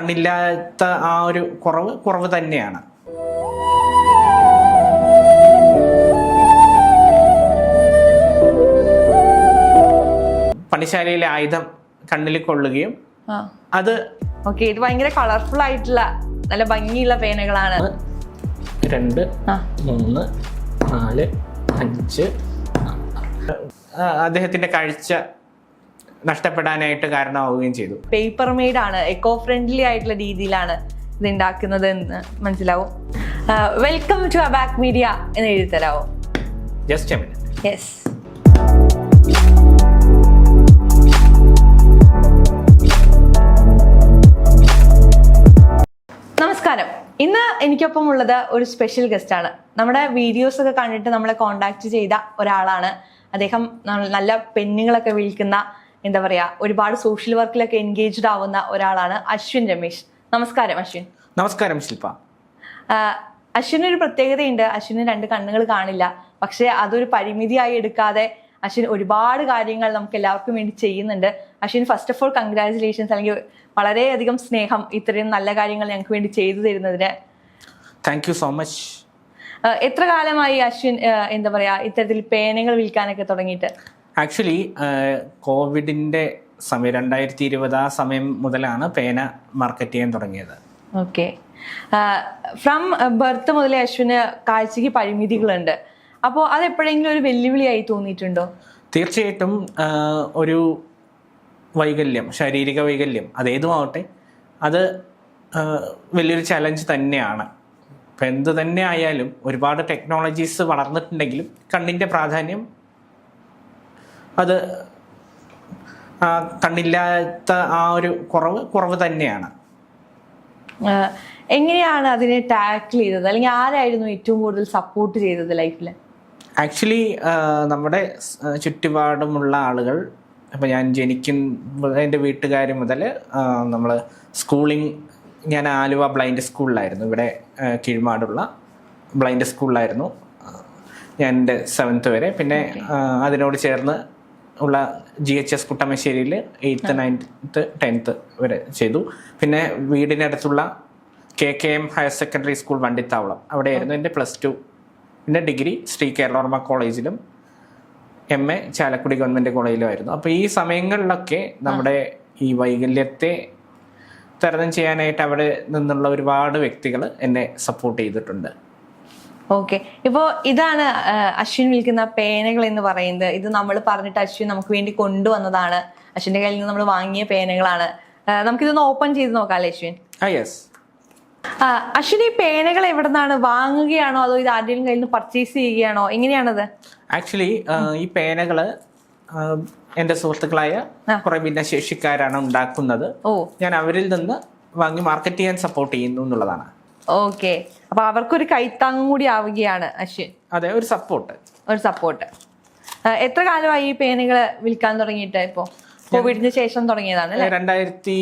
കണ്ണില്ലാത്ത ആ ഒരു കുറവ് കുറവ് തന്നെയാണ്. പണിശാലയിലെ ആയുധം കണ്ണിൽ കൊള്ളുകയും അത് ഓക്കെ ഇത് ഭയങ്കര കളർഫുൾ ആയിട്ടുള്ള നല്ല ഭംഗിയുള്ള പേനകളാണ്. രണ്ട് മൂന്ന് നാല് അഞ്ച് അദ്ദേഹത്തിന്റെ കാഴ്ച നഷ്ടപ്പെടാനായിട്ട് കാരണമാവുകയും ചെയ്തു. പേപ്പർ മെയ്ഡ് ആണ് എക്കോ ഫ്രണ്ട്ലി ആയിട്ടുള്ള രീതിയിലാണ് ഇത് ഉണ്ടാക്കുന്നത് എന്ന് മനസ്സിലാവും. വെൽക്കം ടു അബാക് മീഡിയ എന്ന് എഴുതി തരാമോ ജസ്റ്റ് യെസ് നമസ്കാരം. ഇന്ന് എനിക്കൊപ്പം ഉള്ളത് ഒരു സ്പെഷ്യൽ ഗസ്റ്റ് ആണ്. നമ്മുടെ വീഡിയോസ് ഒക്കെ കണ്ടിട്ട് നമ്മളെ കോണ്ടാക്ട് ചെയ്ത ഒരാളാണ്. അദ്ദേഹം നല്ല പെണ്ണുങ്ങളൊക്കെ വിൽക്കുന്ന എന്താ പറയാ ഒരുപാട് സോഷ്യൽ വർക്കിലൊക്കെ എൻഗേജ്ഡ് ആവുന്ന ഒരാളാണ് അശ്വിൻ രമേശ്. നമസ്കാരം അശ്വിൻ. നമസ്കാരം ശില്പ. അശ്വിന് ഒരു പ്രത്യേകതയുണ്ട്. അശ്വിന് രണ്ട് കണ്ണുകൾ കാണില്ല. പക്ഷെ അതൊരു പരിമിതിയായി എടുക്കാതെ അശ്വിൻ ഒരുപാട് കാര്യങ്ങൾ നമുക്ക് എല്ലാവർക്കും വേണ്ടി ചെയ്യുന്നുണ്ട്. Ashwin first of all congratulations അല്ലെങ്കിൽ വളരെയധികം സ്നേഹം ഇത്രയും നല്ല കാര്യങ്ങൾ ഞങ്ങൾക്ക് വേണ്ടി ചെയ്തു തരുന്നതിന്. താങ്ക് യു സോ മച്ച് എത്ര കാലമായി അശ്വിൻ എന്താ പറയാ ഇത്തരത്തിൽ പേനകൾ വിൽക്കാനൊക്കെ തുടങ്ങിയിട്ട്? ആക്ച്വലി കോവിഡിന്റെ സമയം രണ്ടായിരത്തി ഇരുപത് ആ സമയം മുതലാണ് പേന മാർക്കറ്റ് ചെയ്യാൻ തുടങ്ങിയത്. ഓക്കെ ഫ്രം ബർത്ത് മുതലേ അശ്വിന് കാഴ്ചക്ക് പരിമിതികളുണ്ട്. അപ്പോൾ അത് എപ്പോഴെങ്കിലും ഒരു വെല്ലുവിളിയായി തോന്നിയിട്ടുണ്ടോ? തീർച്ചയായിട്ടും ഒരു വൈകല്യം ശാരീരിക വൈകല്യം അതേതുമാവട്ടെ അത് വലിയൊരു ചലഞ്ച് തന്നെയാണ്. ഇപ്പം എന്ത് തന്നെ ആയാലും ഒരുപാട് ടെക്നോളജീസ് വളർന്നിട്ടുണ്ടെങ്കിലും കണ്ണിന്റെ പ്രാധാന്യം അത് കണ്ണില്ലാത്ത ആ ഒരു കുറവ് കുറവ് തന്നെയാണ്. എങ്ങനെയാണ് അതിനെ ടാക്കിൾ ചെയ്തത്? അല്ലെങ്കിൽ ആരായിരുന്നു ഏറ്റവും കൂടുതൽ സപ്പോർട്ട് ചെയ്തത് ലൈഫിൽ ആക്ച്വലി നമ്മുടെ ചുറ്റുപാടുമുള്ള ആളുകൾ ഇപ്പം ഞാൻ ജനിക്കുന്ന എന്റെ വീട്ടുകാർ മുതൽ നമ്മൾ സ്കൂളിങ് ഞാൻ ആലുവ ബ്ലൈൻഡ് സ്കൂളിലായിരുന്നു ഇവിടെ കീഴ്മാടുള്ള ബ്ലൈൻഡ് സ്കൂളിലായിരുന്നു ഞാൻ എന്റെ സെവൻത്ത് വരെ. പിന്നെ അതിനോട് ചേർന്ന് ഉള്ള ജി എച്ച് എസ് കുട്ടമശ്ശേരിയിൽ എയ്ത്ത് നയൻത്ത് ടെൻത്ത് വരെ ചെയ്തു. പിന്നെ വീടിനടുത്തുള്ള K K M higher secondary school Vandithavalam. അവിടെയായിരുന്നു എന്റെ പ്ലസ് ടു പിന്നെ ഡിഗ്രി ശ്രീ കേരളവർമ്മ കോളേജിലും എം എ ചാലക്കുടി ഗവൺമെന്റ് കോളേജിലുമായിരുന്നു അപ്പോൾ ഈ സമയങ്ങളിലൊക്കെ നമ്മുടെ ഈ വൈകല്യത്തെ തരണം ചെയ്യാനായിട്ട് അവിടെ നിന്നുള്ള ഒരുപാട് വ്യക്തികൾ എന്നെ സപ്പോർട്ട് ചെയ്തിട്ടുണ്ട്. ഓക്കെ ഇപ്പോ ഇതാണ് അശ്വിൻ വിൽക്കുന്ന പേനകൾ എന്ന് പറയുന്നത്. ഇത് നമ്മൾ പറഞ്ഞിട്ട് അശ്വിൻ നമുക്ക് വേണ്ടി കൊണ്ടുവന്നതാണ്. അശ്വിന്റെ കയ്യിൽ നിന്ന് നമ്മൾ വാങ്ങിയ പേനകളാണ്. നമുക്കിതൊന്ന് ഓപ്പൺ ചെയ്ത് നോക്കാം അല്ലേ അശ്വിൻ ഈ പേനകൾ എവിടെ നിന്നാണ് വാങ്ങുകയാണോ അതോ ഇത് ആരുടെയും കയ്യിൽ നിന്ന് പർച്ചേസ് ചെയ്യുകയാണോ? എങ്ങനെയാണത്? ആക്ച്വലി ഈ പേനകൾ എന്റെ സുഹൃത്തുക്കളായ കുറെ ഭിന്നശേഷിക്കാരാണ് ഉണ്ടാക്കുന്നത്. ഓ. ഞാൻ അവരിൽ നിന്ന് വാങ്ങി മാർക്കറ്റ് ചെയ്യാൻ സപ്പോർട്ട് ചെയ്യുന്നു എന്നുള്ളതാണ്. ഓക്കെ അപ്പൊ അവർക്കൊരു കൈത്താങ്ങും കൂടി ആവുകയാണ് അശ്വിൻ. അതെ ഒരു സപ്പോർട്ട് ഒരു സപ്പോർട്ട് എത്ര കാലമായി ഈ പേനകൾ വിൽക്കാൻ തുടങ്ങിയിട്ട് ഇപ്പോ? കോവിഡിന് ശേഷം തുടങ്ങിയതാണ് രണ്ടായിരത്തി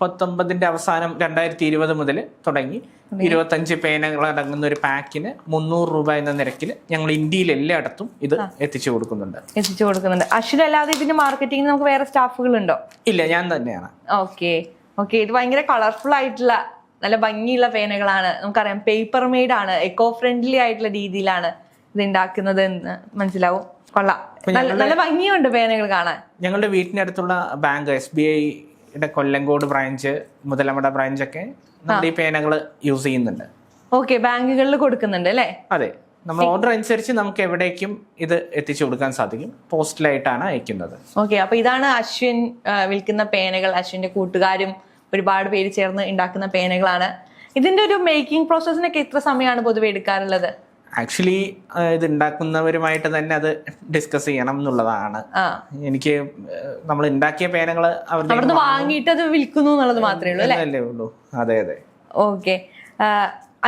പത്തൊമ്പതിന്റെ അവസാനം രണ്ടായിരത്തി ഇരുപത് മുതൽ തുടങ്ങി. ഇരുപത്തഞ്ച് പേനകൾ അടങ്ങുന്ന ഒരു പാക്കിന് മുന്നൂറ് രൂപ എന്ന നിരക്കിൽ ഞങ്ങൾ ഇന്ത്യയിൽ എല്ലായിടത്തും ഇത് എത്തിച്ചു കൊടുക്കുന്നുണ്ട്. എത്തിച്ചു കൊടുക്കുന്നുണ്ട്. അശ്വിൻ അല്ലാതെ ഇതിന്റെ മാർക്കറ്റിംഗ് നമുക്ക് വേറെ സ്റ്റാഫുകൾ ഉണ്ടോ? ഇല്ല ഞാൻ തന്നെയാണ്. ഓക്കെ ഓക്കെ ഇത് ഭയങ്കര കളർഫുൾ ആയിട്ടുള്ള നല്ല ഭംഗിയുള്ള പേനകളാണ്. നമുക്കറിയാം പേപ്പർ മെയ്ഡ് ആണ്. എക്കോ ഫ്രണ്ട്ലി ആയിട്ടുള്ള രീതിയിലാണ് ഇത് ഉണ്ടാക്കുന്നത് എന്ന് മനസ്സിലാവും. കൊള്ളാം. നല്ല ഭംഗിയുണ്ട് പേനകൾ കാണാൻ. ഞങ്ങളുടെ വീട്ടിനടുത്തുള്ള ബാങ്ക് എസ് ബി ഐയുടെ കൊല്ലങ്കോട് ബ്രാഞ്ച് മുതലമട ബ്രാഞ്ചൊക്കെ നമ്മുടെ ഈ പേനകൾ യൂസ് ചെയ്യുന്നുണ്ട്. ഓക്കെ ബാങ്കുകളിൽ കൊടുക്കുന്നുണ്ട് അല്ലേ? അതെ. നമ്മൾ ഓർഡർ അനുസരിച്ച് നമുക്ക് എവിടേക്കും ഇത് എത്തിച്ചു കൊടുക്കാൻ സാധിക്കും. പോസ്റ്റിലായിട്ടാണ് അയക്കുന്നത്. ഓക്കെ അപ്പൊ ഇതാണ് അശ്വിൻ വിൽക്കുന്ന പേനകൾ അശ്വിന്റെ കൂട്ടുകാരും ഒരുപാട് പേര് ചേർന്ന് ഉണ്ടാക്കുന്ന പേനകളാണ്. ഇതിന്റെ ഒരു മേക്കിംഗ് പ്രോസസ്സിനൊക്കെ എത്ര സമയമാണ് പൊതുവെ എടുക്കാറുള്ളത്? ആക്ച്വലി ഇത് ഉണ്ടാക്കുന്നവരുമായിട്ട് തന്നെ അത് ഡിസ്കസ് ചെയ്യണം എന്നുള്ളതാണ്. എനിക്ക് നമ്മൾ ഉണ്ടാക്കിയ പേനകൾ അവരുടെ വാങ്ങിയിട്ട് അത് വിൽക്കുന്നു എന്നുള്ളത് മാത്രമേ ഉള്ളൂ അല്ലെ? അല്ലേ ഉള്ളൂ. അതെ അതെ. ഓക്കെ.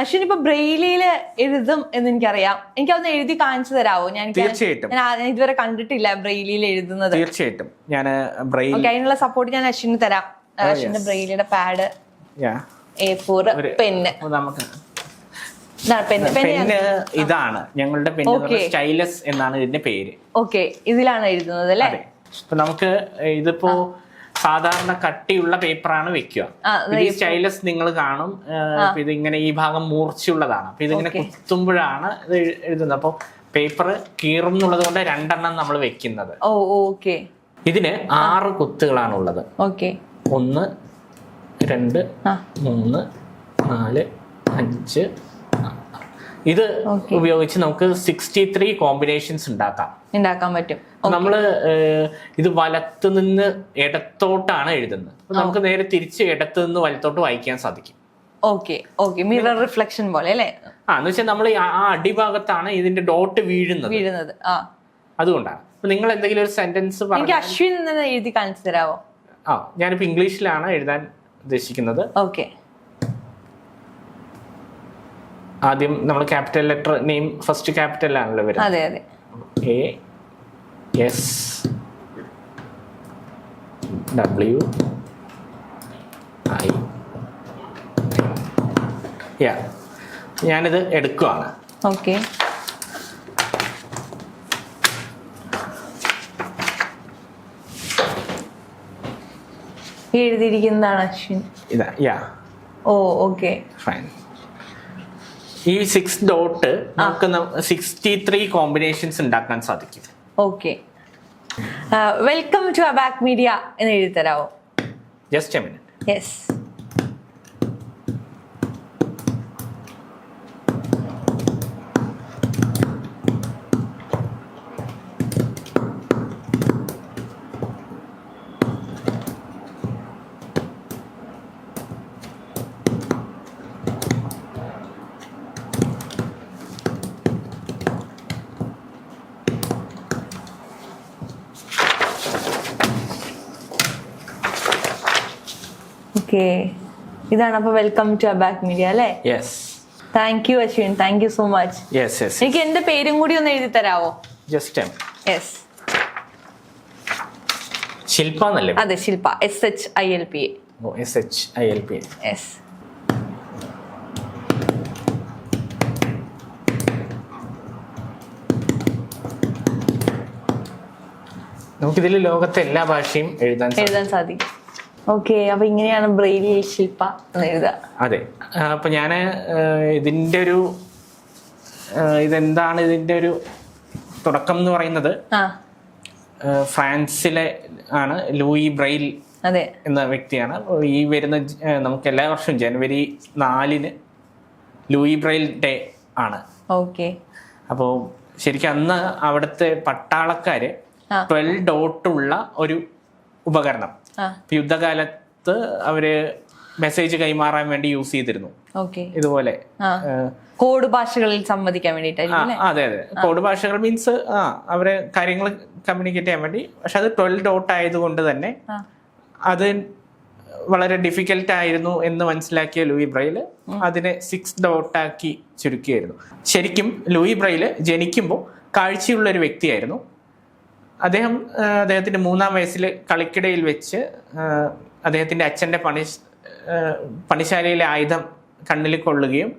അശ്വിൻ ഇപ്പൊ ബ്രെയിലിയിൽ എഴുതും എന്ന് എനിക്കറിയാം. എനിക്ക് അതൊന്ന് എഴുതി കാണിച്ചു തരാമോ ഞാൻ തീർച്ചയായിട്ടും. ഞാൻ ഇതുവരെ കണ്ടിട്ടില്ല ബ്രെയിലിയിൽ എഴുതുന്നത്. തീർച്ചയായിട്ടും. ഞാൻ അതിനുള്ള സപ്പോർട്ട് ഞാൻ അശ്വിന് തരാം. അശ്വിന്റെ ബ്രെയിലിയുടെ pad. Yeah A four pen നമുക്ക് പെന്ന് ഇതാണ്. ഞങ്ങളുടെ പെന്ന് സ്റ്റൈലസ് എന്നാണ് ഇതിന്റെ പേര്. ഓക്കെ ഇതിലാണ് എഴുതുന്നത് അല്ലേ? ഇപ്പൊ നമുക്ക് ഇതിപ്പോ സാധാരണ കട്ടിയുള്ള പേപ്പറാണ് വെക്കുക. ഈ സ്റ്റൈലസ് നിങ്ങൾ കാണും. ഇത് ഇങ്ങനെ ഈ ഭാഗം മൂർച്ചയുള്ളതാണ്. അപ്പൊ ഇതിങ്ങനെ. കുത്തുമ്പോഴാണ് ഇത് എഴുതുന്നത്. അപ്പൊ പേപ്പർ കീറും എന്നുള്ളത് കൊണ്ട് രണ്ടെണ്ണം നമ്മൾ വെക്കുന്നത്. ഓ ഓക്കെ ഇതിന് ആറ് കുത്തുകളാണ് ഉള്ളത് ഓക്കെ ഒന്ന് രണ്ട് മൂന്ന് നാല് അഞ്ച്. ഇത് ഉപയോഗിച്ച് നമുക്ക് സിക്സ്റ്റി ത്രീ കോമ്പിനേഷൻസ് ഉണ്ടാക്കാം. ഉണ്ടാക്കാൻ പറ്റും. നമ്മൾ ഇത് വലത്ത് നിന്ന് ഇടത്തോട്ടാണ് എഴുതുന്നത്. നമുക്ക് നേരെ തിരിച്ച് ഇടത്ത് നിന്ന് വലത്തോട്ട് വായിക്കാൻ സാധിക്കും. ഓക്കെ. ഓക്കെ. മിറർ റിഫ്ലക്ഷൻ പോലെ അല്ലേ? ആ എന്ന് വെച്ചാൽ നമ്മൾ ആ അടിഭാഗത്താണ് ഇതിന്റെ ഡോട്ട് വീഴുന്നത്. വീഴുന്നത്. ആ. അതുകൊണ്ടാണ്. നിങ്ങൾ എന്തെങ്കിലും ഒരു സെന്റൻസ് എനിക്ക് അശ്വിൻ എഴുതി കാണിച്ചു തരാവോ? ആ ഞാനിപ്പോ ഇംഗ്ലീഷിലാണ് എഴുതാൻ ഉദ്ദേശിക്കുന്നത്. ഓക്കെ ആദ്യം നമ്മൾ capital letter name first capital ആണല്ലോ വരുന്നത് അതെ അതെ. A S W I yeah ഞാനിത് എടുക്കുവാണ്. ഓക്കെ എഴുതിയിരിക്കുന്നതാണ് അശ്വിൻ. ഇതാ യാ ഓ ഓക്കെ ഫൈൻ ഈ സിക്സ് ഡോട്ട് നമുക്ക് സിക്സ്റ്റി ത്രീ കോമ്പിനേഷൻസ് ഉണ്ടാക്കാൻ സാധിക്കും. Okay welcome to Abac media എന്ന് എഴുതി തരാവോ just a minute yes okay ഇതാണ് അപ്പൊ വെൽക്കം ടു അബാക് മീഡിയ അല്ലേ? Yes thank you Ashwin thank you so much yes yes എനിക്ക് എന്റെ പേരും കൂടി ഒന്ന് എഴുതി തരാവോ? ജസ്റ്റ് യെസ് ശില്പ എന്നല്ലേ? അതെ Shilpa. S H I L P S H I L P S നമുക്കിതിൽ ലോകത്തെ എല്ലാ ഭാഷയും എഴുതാൻ എഴുതാൻ സാധിക്കും. ഓക്കെ അപ്പൊ ഇങ്ങനെയാണ് ബ്രെയിലി ശില്പ അതെ. അപ്പൊ ഞാൻ ഇതിന്റെ ഒരു ഇതെന്താണ് ഇതിന്റെ ഒരു തുടക്കം എന്ന് പറയുന്നത്? ഫ്രാൻസിലെ ആണ് ലൂയി ബ്രെയിൽ അതെ. എന്ന വ്യക്തിയാണ്. ഈ വരുന്ന നമുക്ക് എല്ലാ വർഷവും ജനുവരി നാലിന് ലൂയി ബ്രെയിൽ ഡേ ആണ്. ഓക്കെ. അപ്പോൾ ശരിക്കും അന്ന് അവിടുത്തെ പട്ടാളക്കാര്. ട്വൽവ് ഡോട്ടുള്ള ഒരു ഉപകരണം. യുദ്ധകാലത്ത് അവർ മെസ്സേജ് കൈമാറാൻ വേണ്ടി യൂസ് ചെയ്തിരുന്നു. ഇതുപോലെ. കോഡ് ഭാഷകളിൽ സംവദിക്കാൻ വേണ്ടിയിട്ടാണ് അതെ അതെ. കോഡ് ഭാഷകൾ മീൻസ് ആ അവരെ കാര്യങ്ങൾ കമ്മ്യൂണിക്കേറ്റ് ചെയ്യാൻ വേണ്ടി. പക്ഷെ അത് ട്വൽവ് ഡോട്ട് ആയതുകൊണ്ട് തന്നെ അത് വളരെ ഡിഫിക്കൽട്ട് ആയിരുന്നു എന്ന് മനസ്സിലാക്കിയ ലൂയി ബ്രൈൽ അതിനെ സിക്സ് ഡോട്ടാക്കി ചുരുക്കിയായിരുന്നു. ശരിക്കും ലൂയി ബ്രൈൽ ജനിക്കുമ്പോൾ കാഴ്ചയുള്ള ഒരു വ്യക്തിയായിരുന്നു. അദ്ദേഹം അദ്ദേഹത്തിന്റെ അദ്ദേഹത്തിന്റെ മൂന്നാം വയസ്സിൽ കളിക്കിടയിൽ വെച്ച് അദ്ദേഹത്തിന്റെ അച്ഛന്റെ അച്ഛന്റെ പണി പണിശാലയിലെ ആയുധം കണ്ണിൽ കൊള്ളുകയും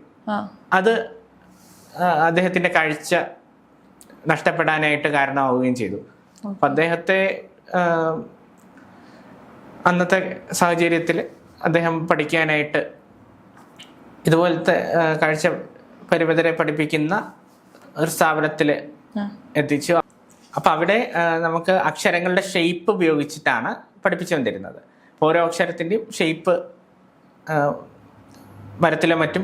അത് അദ്ദേഹത്തിന്റെ അദ്ദേഹത്തിന്റെ കാഴ്ച നഷ്ടപ്പെടാനായിട്ട് കാരണമാവുകയും ചെയ്തു. അപ്പം അദ്ദേഹത്തെ അന്നത്തെ സാഹചര്യത്തിൽ അദ്ദേഹം പഠിക്കാനായിട്ട് ഇതുപോലത്തെ കാഴ്ച പരിമിതരെ പഠിപ്പിക്കുന്ന ഒരു സ്ഥാപനത്തിൽ എത്തിച്ചു. അപ്പൊ അവിടെ നമുക്ക് അക്ഷരങ്ങളുടെ ഷേപ്പ് ഉപയോഗിച്ചിട്ടാണ് പഠിപ്പിച്ചു വന്നിരുന്നത് ഓരോ അക്ഷരത്തിന്റെയും ഷേപ്പ് മരത്തിലെ മറ്റും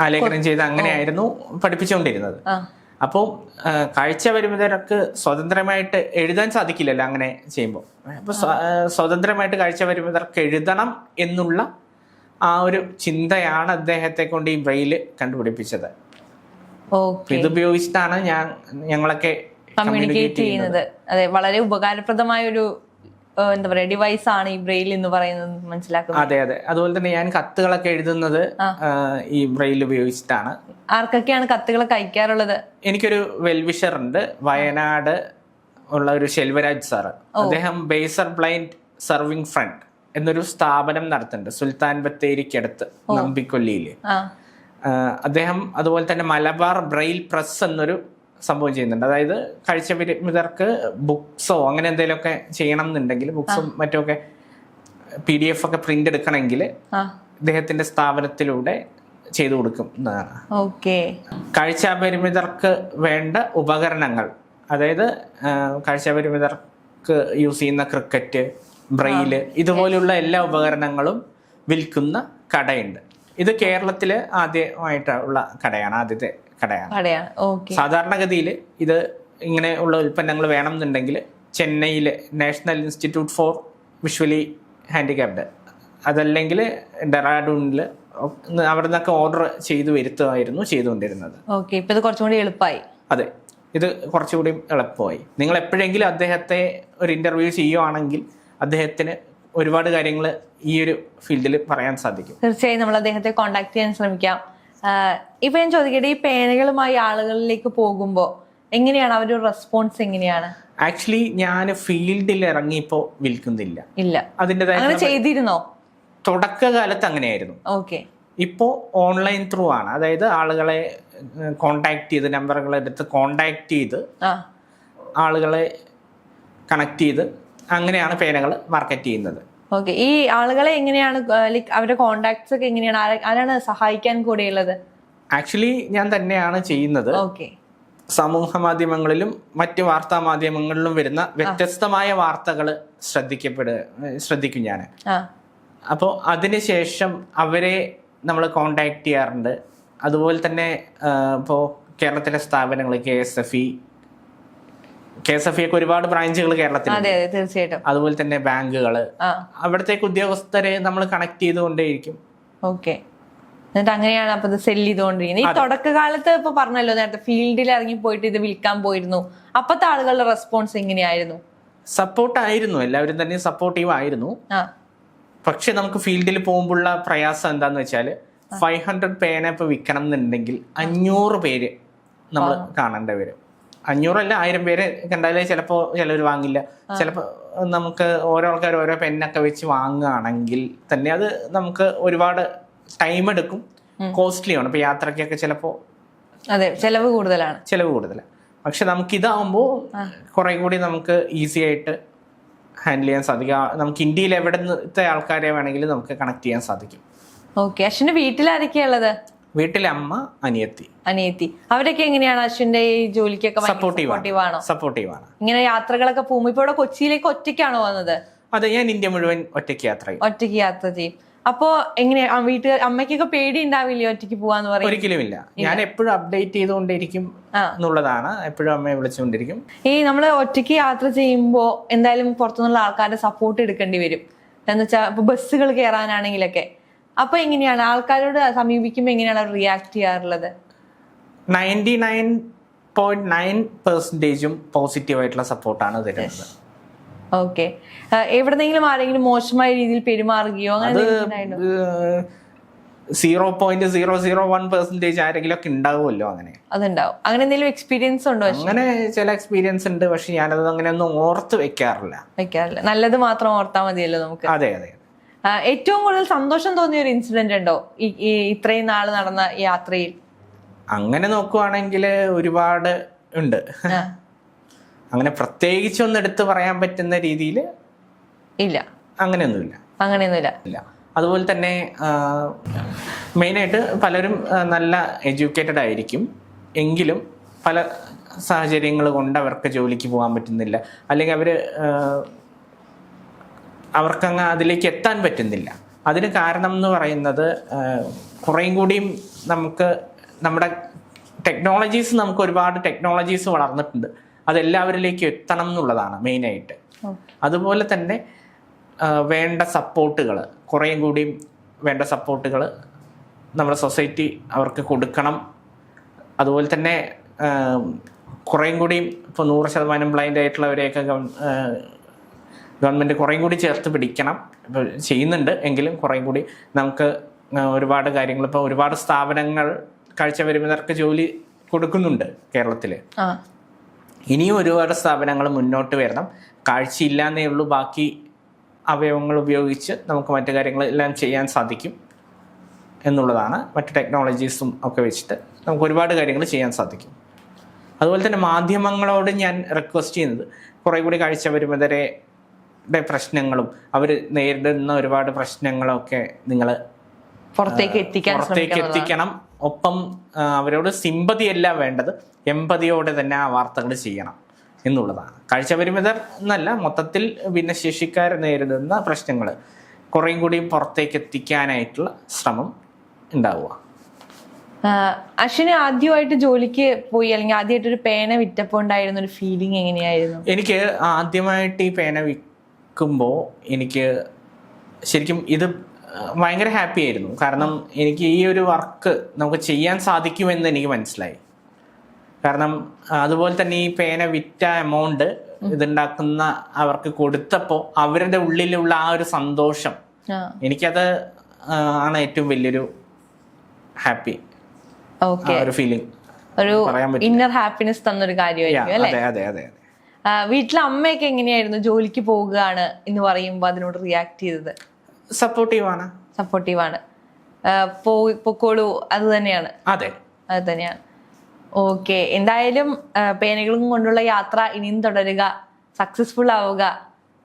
ആലേഖനം ചെയ്ത് അങ്ങനെയായിരുന്നു പഠിപ്പിച്ചുകൊണ്ടിരുന്നത്. അപ്പോൾ കാഴ്ച പരിമിതർക്ക് സ്വതന്ത്രമായിട്ട് എഴുതാൻ സാധിക്കില്ലല്ലോ അങ്ങനെ ചെയ്യുമ്പോൾ. അപ്പോൾ സ്വതന്ത്രമായിട്ട് കാഴ്ച പരിമിതർക്ക് എഴുതണം എന്നുള്ള ആ ഒരു ചിന്തയാണ് അദ്ദേഹത്തെ കൊണ്ട് ഈ ബ്രെയിൽ കണ്ടുപിടിപ്പിച്ചത്. ഇതുപയോഗിച്ചിട്ടാണ് ഞാൻ ഞങ്ങളൊക്കെ കമ്മ്യൂണിക്കേറ്റ് ചെയ്യുന്നത്. അതെ വളരെ ഉപകാരപ്രദമായ ഒരു എന്താ പറയാ ഡിവൈസ് ആണ് ഈ ബ്രെയിൽ എന്ന് പറയുന്നത് മനസ്സിലാക്കുന്നത്. അതെ അതെ. അതുപോലെ തന്നെ ഞാൻ കത്തുകളൊക്കെ എഴുതുന്നത് ഈ ബ്രെയിൽ ഉപയോഗിച്ചിട്ടാണ്. ആർക്കൊക്കെയാണ് കത്തുകളൊക്കെ അയക്കാറുള്ളത്? എനിക്കൊരു വെൽവിഷർ ഉണ്ട് വയനാട് ഉള്ള ഒരു ശെൽവരാജ് സാറ്. അദ്ദേഹം ബേസർ ബ്ലൈൻഡ് സർവിംഗ് ഫ്രണ്ട് എന്നൊരു സ്ഥാപനം നടത്തുന്നുണ്ട് സുൽത്താൻ ബത്തേരിക്കടുത്ത് നമ്പിക്കൊല്ലിയിൽ. അദ്ദേഹം അതുപോലെ തന്നെ മലബാർ ബ്രെയിൽ പ്രസ് എന്നൊരു സംഭവം ചെയ്യുന്നുണ്ട്. അതായത് കാഴ്ച വിരമിതർക്ക് ബുക്സോ അങ്ങനെ എന്തെങ്കിലുമൊക്കെ ചെയ്യണം എന്നുണ്ടെങ്കിൽ ബുക്സും മറ്റുമൊക്കെ പി ഡി എഫ് ഒക്കെ പ്രിന്റ് എടുക്കണമെങ്കിൽ ഇദ്ദേഹത്തിന്റെ സ്ഥാപനത്തിലൂടെ ചെയ്തു കൊടുക്കും എന്നതാണ് ഓക്കെ. കാഴ്ചാപരിമിതർക്ക് വേണ്ട ഉപകരണങ്ങൾ. അതായത് കാഴ്ച കാഴ്ചാപരിമിതർക്ക് യൂസ് ചെയ്യുന്ന ക്രിക്കറ്റ് ബ്രെയിൽ ഇതുപോലെയുള്ള എല്ലാ ഉപകരണങ്ങളും വിൽക്കുന്ന കടയുണ്ട്. ഇത് കേരളത്തിൽ ആദ്യമായിട്ടുള്ള കടയാണ് ആദ്യത്തെ. കടയാണ്. സാധാരണഗതിയിൽ ഇത് ഇങ്ങനെ ഉള്ള ഉൽപ്പന്നങ്ങൾ വേണമെന്നുണ്ടെങ്കിൽ ചെന്നൈയിൽ national institute for visually handicapped അതല്ലെങ്കിൽ ഡെറാഡൂണിൽ അവിടെ നിന്നൊക്കെ ഓർഡർ ചെയ്തു വരുത്തുമായിരുന്നു ചെയ്തുകൊണ്ടിരുന്നത്. ഓക്കെ. ഇപ്പൊ ഇത് കുറച്ചുകൂടി എളുപ്പമായി. അതെ. ഇത് കുറച്ചുകൂടി എളുപ്പമായി. നിങ്ങൾ എപ്പോഴെങ്കിലും അദ്ദേഹത്തെ ഒരു ഇന്റർവ്യൂ ചെയ്യുവാണെങ്കിൽ അദ്ദേഹത്തിന് ഒരുപാട് കാര്യങ്ങൾ ഈ ഒരു ഫീൽഡിൽ പറയാൻ സാധിക്കും. തീർച്ചയായും നമ്മൾ അദ്ദേഹത്തെ കോണ്ടാക്ട് ചെയ്യാൻ ശ്രമിക്കാം. ഇപ്പൊ ഞാൻ ചോദിക്കട്ടെ ഈ പേനകളുമായി ആളുകളിലേക്ക് പോകുമ്പോൾ എങ്ങനെയാണ് അവരുടെ റെസ്പോൺസ് എങ്ങനെയാണ്? ആക്ച്വലി ഞാൻ ഫീൽഡിൽ ഇറങ്ങിയപ്പോ വിൽക്കുന്നില്ല. ഇല്ല. അതിന്റെതായ ചെയ്തിരുന്നോ? തുടക്കകാലത്ത് അങ്ങനെയായിരുന്നു. ഓക്കെ ഇപ്പോ ഓൺലൈൻ ത്രൂ ആണ്. അതായത് ആളുകളെ കോണ്ടാക്ട് ചെയ്ത് നമ്പറുകളെ എടുത്ത് കോണ്ടാക്ട് ചെയ്ത് ആളുകളെ കണക്ട് ചെയ്ത് അങ്ങനെയാണ് പേനകൾ മാർക്കറ്റ് ചെയ്യുന്നത്. ഓക്കെ ഈ ആളുകളെ എങ്ങനെയാണ് ലൈക്ക് അവരുടെ കോണ്ടാക്ട്സ് ഒക്കെ എങ്ങനെയാണ്? ആര- ആരാണ് സഹായിക്കാൻ കൂടെയുള്ളത്? ആക്ച്വലി ഞാൻ തന്നെയാണ് ചെയ്യുന്നത്. ഓക്കെ സമൂഹ മാധ്യമങ്ങളിലും മറ്റ് വാർത്താ മാധ്യമങ്ങളിലും വരുന്ന വ്യത്യസ്തമായ വാർത്തകൾ ശ്രദ്ധിക്കപ്പെടുക ശ്രദ്ധിക്കും ഞാൻ. അപ്പോൾ അതിനുശേഷം അവരെ നമ്മൾ കോണ്ടാക്ട് ചെയ്യാറുണ്ട്. അതുപോലെ തന്നെ ഇപ്പോൾ കേരളത്തിലെ സ്ഥാപനങ്ങൾ K S F E K S F ഐക്ക് ഒരുപാട് ബ്രാഞ്ചുകൾ കേരളത്തിൽ അതെ അതെ തീർച്ചയായിട്ടും. അതുപോലെ തന്നെ ബാങ്കുകൾ ആ. അവിടത്തേക്ക് ഉദ്യോഗസ്ഥരെ നമ്മൾ കണക്ട് ചെയ്തുകൊണ്ടേയിരിക്കും. ഓക്കെ. എന്നിട്ട് അങ്ങനെയാണ് അപ്പൊ ഇത് സെൽ ചെയ്തുകൊണ്ടിരിക്കുന്നത്. ഈ തുടക്കകാലത്ത് ഇപ്പൊ പറഞ്ഞല്ലോ നേരത്തെ ഫീൽഡിൽ ഇറങ്ങി പോയിട്ട് ഇത് വിൽക്കാൻ പോയിരുന്നു. അപ്പത്തെ ആളുകളുടെ റെസ്പോൺസ് എങ്ങനെയായിരുന്നു? സപ്പോർട്ട് ആയിരുന്നു. എല്ലാവരും തന്നെ സപ്പോർട്ടീവ് ആയിരുന്നു. ആ. പക്ഷെ നമുക്ക് ഫീൽഡിൽ പോകുമ്പോഴുള്ള പ്രയാസം എന്താന്ന് വെച്ചാൽ ഫൈവ് ഹൺഡ്രഡ് പേന ഇപ്പൊ വിൽക്കണം എന്നുണ്ടെങ്കിൽ അഞ്ഞൂറ് പേര് നമ്മൾ കാണേണ്ടി വരും. അഞ്ഞൂറല്ല ആയിരം പേര് കണ്ടാലേ ചിലപ്പോൾ ചിലർ വാങ്ങില്ല. ചിലപ്പോൾ നമുക്ക് ഓരോ ആൾക്കാർ ഓരോ പെന്നൊക്കെ വെച്ച് വാങ്ങുകയാണെങ്കിൽ തന്നെ അത് നമുക്ക് ഒരുപാട് ടൈം എടുക്കും. കോസ്റ്റ്ലി ആണ്. ഇപ്പൊ യാത്രയ്ക്കൊക്കെ ചിലപ്പോൾ അതെ ചിലവ് കൂടുതലാണ്. ചിലവ് കൂടുതലാണ് പക്ഷെ നമുക്ക് ഇതാവുമ്പോൾ കുറെ കൂടി നമുക്ക് ഈസി ആയിട്ട് ഹാൻഡിൽ ചെയ്യാൻ സാധിക്കും. നമുക്ക് ഇന്ത്യയിൽ എവിടുന്നത്തെ ആൾക്കാരെ വേണമെങ്കിലും നമുക്ക് കണക്ട് ചെയ്യാൻ സാധിക്കും. ഓക്കെ അശ്വിന്റെ വീട്ടിലാരൊക്കെയാ ഉള്ളത്? വീട്ടിലെ അമ്മ അനിയത്തി. അനിയത്തി. അവരൊക്കെ എങ്ങനെയാണ് അശ്വിന്റെ ഈ ജോലിക്കൊക്കെ സപ്പോർട്ടീവ് ആണോ. സപ്പോർട്ടീവ് ആണ്? ഇങ്ങനെ യാത്രകളൊക്കെ പോകുമ്പോ ഇപ്പൊ ഇവിടെ കൊച്ചിയിലേക്ക് ഒറ്റയ്ക്കാണോ വന്നത്? അതെ ഞാൻ ഇന്ത്യ മുഴുവൻ ഒറ്റയ്ക്ക് യാത്ര ചെയ്യും. ഒറ്റയ്ക്ക് യാത്ര ചെയ്യും. അപ്പോ എങ്ങനെ വീട്ടിൽ വീട്ടുകാർ അമ്മയ്ക്കൊക്കെ പേടി ഉണ്ടാവില്ലേ ഒറ്റയ്ക്ക് പോവാന്ന് പറയും ഒരിക്കലുമില്ല. ഞാൻ എപ്പോഴും അപ്ഡേറ്റ് ചെയ്തുകൊണ്ടിരിക്കും. എന്നുള്ളതാണ്. എപ്പോഴും അമ്മയെ വിളിച്ചുകൊണ്ടിരിക്കും. ഈ നമ്മൾ ഒറ്റയ്ക്ക് യാത്ര ചെയ്യുമ്പോൾ എന്തായാലും പുറത്തുനിന്നുള്ള ആൾക്കാരുടെ സപ്പോർട്ട് എടുക്കേണ്ടി വരും. എന്ന് വെച്ചാൽ ഇപ്പൊ ബസ്സുകൾ കയറാനാണെങ്കിലൊക്കെ അപ്പൊ എങ്ങനെയാണ്? ആൾക്കാരോട് സമീപിക്കുമ്പോൾ എങ്ങനെയാണ് അവർ റിയാക്ട് ചെയ്യാറുള്ളത്? നയന്റി നയൻ പോയിന്റ് നയൻ പെർസെന്റേജും പോസിറ്റീവ് ആയിട്ടുള്ള സപ്പോർട്ടാണ് തരുന്നത്. ഓക്കെ എവിടെന്നെങ്കിലും ആരെങ്കിലും മോശമായ രീതിയിൽ പെരുമാറുകയോ അത്? Zero point zero zero one percentage ആരെങ്കിലും ഒക്കെ ഉണ്ടാവുമല്ലോ അങ്ങനെ. അതുണ്ടാവും. അങ്ങനെ എന്തെങ്കിലും എക്സ്പീരിയൻസ് ഉണ്ടോ? അങ്ങനെ ചില എക്സ്പീരിയൻസ് ഉണ്ട്. പക്ഷെ ഞാനത് അങ്ങനെ ഒന്നും ഓർത്ത് വെക്കാറില്ല. വെക്കാറില്ല. നല്ലത് മാത്രം ഓർത്താൽ മതിയല്ലോ നമുക്ക്. അതെ അതെ. ഏറ്റവും കൂടുതൽ സന്തോഷം തോന്നിയ ഒരു ഇൻസിഡന്റ് ഉണ്ടോ? ഈ ഇത്രയും നാൾ നടന്ന യാത്രയിൽ? അങ്ങനെ നോക്കുവാണെങ്കിൽ ഒരുപാട് ഉണ്ട്. അങ്ങനെ പ്രത്യേകിച്ച് ഒന്ന് എടുത്ത് പറയാൻ പറ്റുന്ന രീതിയിൽ ഇല്ല. അങ്ങനെയൊന്നുമില്ല. അങ്ങനെയൊന്നുമില്ല. ഇല്ല. അതുപോലെ തന്നെ മെയിനായിട്ട് പലരും നല്ല എഡ്യൂക്കേറ്റഡ് ആയിരിക്കും. എങ്കിലും പല സാഹചര്യങ്ങൾ കൊണ്ട് അവർക്ക് ജോലിക്ക് പോകാൻ പറ്റുന്നില്ല. അല്ലെങ്കിൽ അവർ അവർക്കങ്ങ് അതിലേക്ക് എത്താൻ പറ്റുന്നില്ല. അതിന് കാരണം എന്ന് പറയുന്നത് കുറേയും കൂടിയും നമുക്ക് നമ്മുടെ ടെക്നോളജീസ് നമുക്ക് ഒരുപാട് ടെക്നോളജീസ് വളർന്നിട്ടുണ്ട്. അതെല്ലാവരിലേക്ക് എത്തണം എന്നുള്ളതാണ് മെയിനായിട്ട്. അതുപോലെ തന്നെ വേണ്ട സപ്പോർട്ടുകൾ കുറേയും കൂടിയും വേണ്ട സപ്പോർട്ടുകൾ നമ്മുടെ സൊസൈറ്റി അവർക്ക് കൊടുക്കണം. അതുപോലെ തന്നെ കുറേയും കൂടിയും ഇപ്പോൾ നൂറ് ശതമാനം ബ്ലൈൻഡ് ആയിട്ടുള്ളവരെയൊക്കെ ഗവൺമെന്റ് കുറേ കൂടി ചേർത്ത് പിടിക്കണം. ചെയ്യുന്നുണ്ട്. എങ്കിലും കുറേ കൂടി നമുക്ക് ഒരുപാട് കാര്യങ്ങൾ. ഇപ്പോൾ ഒരുപാട് സ്ഥാപനങ്ങൾ കാഴ്ച വരുമ്പോൾ ജോലി കൊടുക്കുന്നുണ്ട് കേരളത്തിൽ ഇനിയും ഒരുപാട് സ്ഥാപനങ്ങൾ മുന്നോട്ട് വരണം. കാഴ്ചയില്ലാന്നേ ഉള്ളൂ. ബാക്കി അവയവങ്ങൾ ഉപയോഗിച്ച് നമുക്ക് മറ്റു കാര്യങ്ങളെല്ലാം ചെയ്യാൻ സാധിക്കും എന്നുള്ളതാണ്. മറ്റു ടെക്നോളജീസും ഒക്കെ വെച്ചിട്ട് നമുക്ക് ഒരുപാട് കാര്യങ്ങൾ ചെയ്യാൻ സാധിക്കും. അതുപോലെ തന്നെ മാധ്യമങ്ങളോട് ഞാൻ റിക്വസ്റ്റ് ചെയ്യുന്നത് കുറേ കൂടി കാഴ്ച പരിമിതരെ പ്രശ്നങ്ങളും അവർ നേരിടുന്ന ഒരുപാട് പ്രശ്നങ്ങളൊക്കെ നിങ്ങൾ പുറത്തേക്ക് എത്തിക്കാൻ പുറത്തേക്ക് എത്തിക്കണം. ഒപ്പം അവരോട് സിമ്പതി സിമ്പതിയല്ല വേണ്ടത് എമ്പതിയോടെ തന്നെ ആ വാർത്തകൾ ചെയ്യണം എന്നുള്ളതാണ്. കാഴ്ചപരിമിതർ എന്നല്ല മൊത്തത്തിൽ ഭിന്നശേഷിക്കാർ നേരിടുന്ന പ്രശ്നങ്ങൾ കുറേയും കൂടി പുറത്തേക്ക് എത്തിക്കാനായിട്ടുള്ള ശ്രമം ഉണ്ടാവുക. അശ്വിന് ആദ്യമായിട്ട് ജോലിക്ക് പോയി അല്ലെങ്കിൽ ആദ്യമായിട്ട് ഒരു പേന വിറ്റപ്പോ ഉണ്ടായിരുന്ന ഒരു ഫീലിംഗ് എങ്ങനെയായിരുന്നു? എനിക്ക് ആദ്യമായിട്ട് ഈ പേന വിൽക്കുമ്പോൾ എനിക്ക് ശരിക്കും ഇത് ഭയങ്കര ഹാപ്പി ആയിരുന്നു. കാരണം എനിക്ക് ഈ ഒരു വർക്ക് നമുക്ക് ചെയ്യാൻ സാധിക്കുമെന്ന് എനിക്ക് മനസ്സിലായി. കാരണം അതുപോലെ തന്നെ ഈ പേന വിറ്റ എമൗണ്ട് ഇതുണ്ടാക്കുന്ന അവർക്ക് കൊടുത്തപ്പോൾ അവരുടെ ഉള്ളിലുള്ള ആ ഒരു സന്തോഷം എനിക്കത് ആണ് ഏറ്റവും വലിയൊരു ഹാപ്പി ഓക്കെ ഒരു ഫീലിംഗ് ഒരു ഇന്നർ ഹാപ്പിനെസ് തന്നൊരു കാര്യമായിരിക്കും അതെ അതെ അതെ. വീട്ടിലെ അമ്മയൊക്കെ എങ്ങനെയായിരുന്നു ജോലിക്ക് പോവുകയാണ് എന്ന് പറയുമ്പോൾ അതിനോട് റിയാക്ട് ചെയ്തത്? സപ്പോർട്ടീവാണ് സപ്പോർട്ടീവാണ് ആണ്. ആഹ് പോയി പൊക്കോളൂ അത് തന്നെയാണ്. അതെ. അത് തന്നെയാണ്. ഓക്കെ എന്തായാലും പേനകളും കൊണ്ടുള്ള യാത്ര ഇനിയും തുടരുക. സക്സസ്ഫുൾ ആവുക.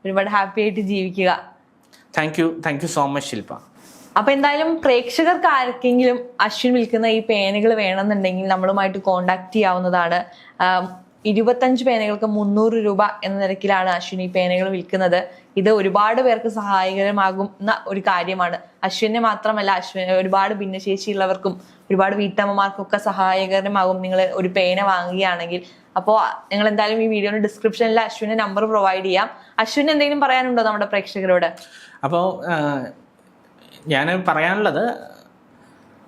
ഒരുപാട് ഹാപ്പി ആയിട്ട് ജീവിക്കുക. Thank you thank you so much Shilpa അപ്പൊ എന്തായാലും പ്രേക്ഷകർക്ക് ആർക്കെങ്കിലും അശ്വിൻ വിൽക്കുന്ന ഈ പേനകൾ വേണമെന്നുണ്ടെങ്കിൽ നമ്മളുമായിട്ട് കോണ്ടാക്ട് ചെയ്യാവുന്നതാണ്. ഇരുപത്തഞ്ച് പേനകൾക്ക് മുന്നൂറ് രൂപ എന്ന നിരക്കിലാണ് അശ്വിനി പേനകൾ വിൽക്കുന്നത്. ഇത് ഒരുപാട് പേർക്ക് സഹായകരമാകുന്ന ഒരു കാര്യമാണ്. അശ്വിനെ മാത്രമല്ല അശ്വിന് ഒരുപാട് ഭിന്നശേഷിയുള്ളവർക്കും ഒരുപാട് വീട്ടമ്മമാർക്കൊക്കെ സഹായകരമാകും നിങ്ങൾ ഒരു പേന വാങ്ങുകയാണെങ്കിൽ. അപ്പോൾ നിങ്ങൾ എന്തായാലും ഈ വീഡിയോ ഡിസ്ക്രിപ്ഷനിൽ അശ്വിന്റെ നമ്പർ പ്രൊവൈഡ് ചെയ്യാം. അശ്വിന് എന്തെങ്കിലും പറയാനുണ്ടോ നമ്മുടെ പ്രേക്ഷകരോട്? അപ്പോൾ ഞാൻ പറയാനുള്ളത്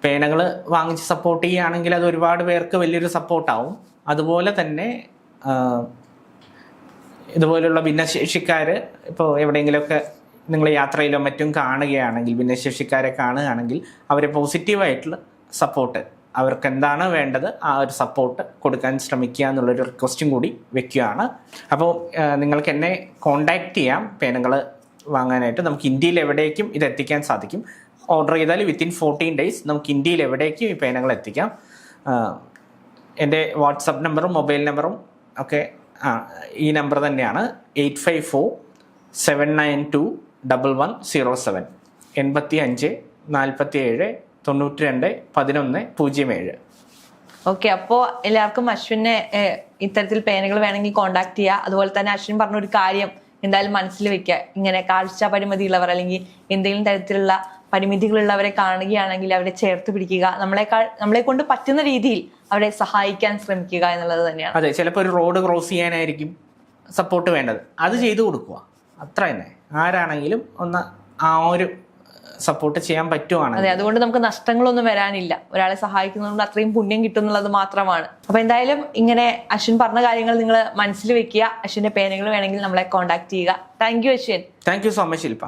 പേനകൾ വാങ്ങിച്ച് സപ്പോർട്ട് ചെയ്യുകയാണെങ്കിൽ അത് ഒരുപാട് പേർക്ക് വലിയൊരു സപ്പോർട്ടാവും. അതുപോലെ തന്നെ ഇതുപോലുള്ള ഭിന്നശേഷിക്കാർ ഇപ്പോൾ എവിടെയെങ്കിലുമൊക്കെ നിങ്ങൾ യാത്രയിലോ മറ്റും കാണുകയാണെങ്കിൽ ഭിന്നശേഷിക്കാരെ കാണുകയാണെങ്കിൽ അവരെ പോസിറ്റീവായിട്ടുള്ള സപ്പോർട്ട് അവർക്ക് എന്താണ് വേണ്ടത് ആ ഒരു സപ്പോർട്ട് കൊടുക്കാൻ ശ്രമിക്കുക എന്നുള്ളൊരു റിക്വസ്റ്റും കൂടി വെക്കുകയാണ്. അപ്പോൾ നിങ്ങൾക്ക് എന്നെ കോണ്ടാക്ട് ചെയ്യാം. പേനകൾ വാങ്ങാനായിട്ട് നമുക്ക് ഇന്ത്യയിൽ എവിടേക്കും ഇത് എത്തിക്കാൻ സാധിക്കും. ഓർഡർ ചെയ്താൽ വിത്തിൻ ഫോർട്ടീൻ ഡേയ്സ് നമുക്ക് ഇന്ത്യയിൽ എവിടേക്കും ഈ പേനകൾ എത്തിക്കാം. എന്റെ വാട്സപ്പ് നമ്പറും മൊബൈൽ നമ്പറും ഒക്കെ ആ ഈ നമ്പർ തന്നെയാണ്. Eight five four seven nine two double one zero seven. എൺപത്തി അഞ്ച് നാൽപ്പത്തി ഏഴ് തൊണ്ണൂറ്റി രണ്ട് പതിനൊന്ന് പൂജ്യം ഏഴ്. ഓക്കെ അപ്പോൾ എല്ലാവർക്കും അശ്വിനെ ഇത്തരത്തിൽ പേനകൾ വേണമെങ്കിൽ കോണ്ടാക്ട് ചെയ്യുക അതുപോലെ തന്നെ അശ്വിൻ പറഞ്ഞ ഒരു കാര്യം എന്തായാലും മനസ്സിൽ വെക്കുക ഇങ്ങനെ കാഴ്ച പരിമിതിയുള്ളവർ അല്ലെങ്കിൽ എന്തെങ്കിലും തരത്തിലുള്ള പരിമിതികളുള്ളവരെ കാണുകയാണെങ്കിൽ അവരെ ചേർത്ത് പിടിക്കുക. നമ്മളെക്കാൾ നമ്മളെ കൊണ്ട് പറ്റുന്ന രീതിയിൽ അവരെ സഹായിക്കാൻ ശ്രമിക്കുക എന്നുള്ളത് തന്നെയാണ്. അതെ ചിലപ്പോൾ ഒരു റോഡ് ക്രോസ് ചെയ്യാനായിരിക്കും സപ്പോർട്ട് വേണ്ടത്. അത് ചെയ്തു കൊടുക്കുക. അത്ര തന്നെ. ആരാണെങ്കിലും ഒന്ന് ആ ഒരു സപ്പോർട്ട് ചെയ്യാൻ പറ്റുവാണ് അതെ അതുകൊണ്ട് നമുക്ക് നഷ്ടങ്ങളൊന്നും വരാനില്ല. ഒരാളെ സഹായിക്കുന്നതുകൊണ്ട് അത്രയും പുണ്യം കിട്ടുന്നുള്ളത് മാത്രമാണ്. അപ്പൊ എന്തായാലും ഇങ്ങനെ അശ്വിൻ പറഞ്ഞ കാര്യങ്ങൾ നിങ്ങൾ മനസ്സിൽ വെക്കുക. അശ്വിന്റെ പേനകൾ വേണമെങ്കിൽ നമ്മളെ കോൺടാക്ട് ചെയ്യുക. Thank you Ashwin. Thank you so much Shilpa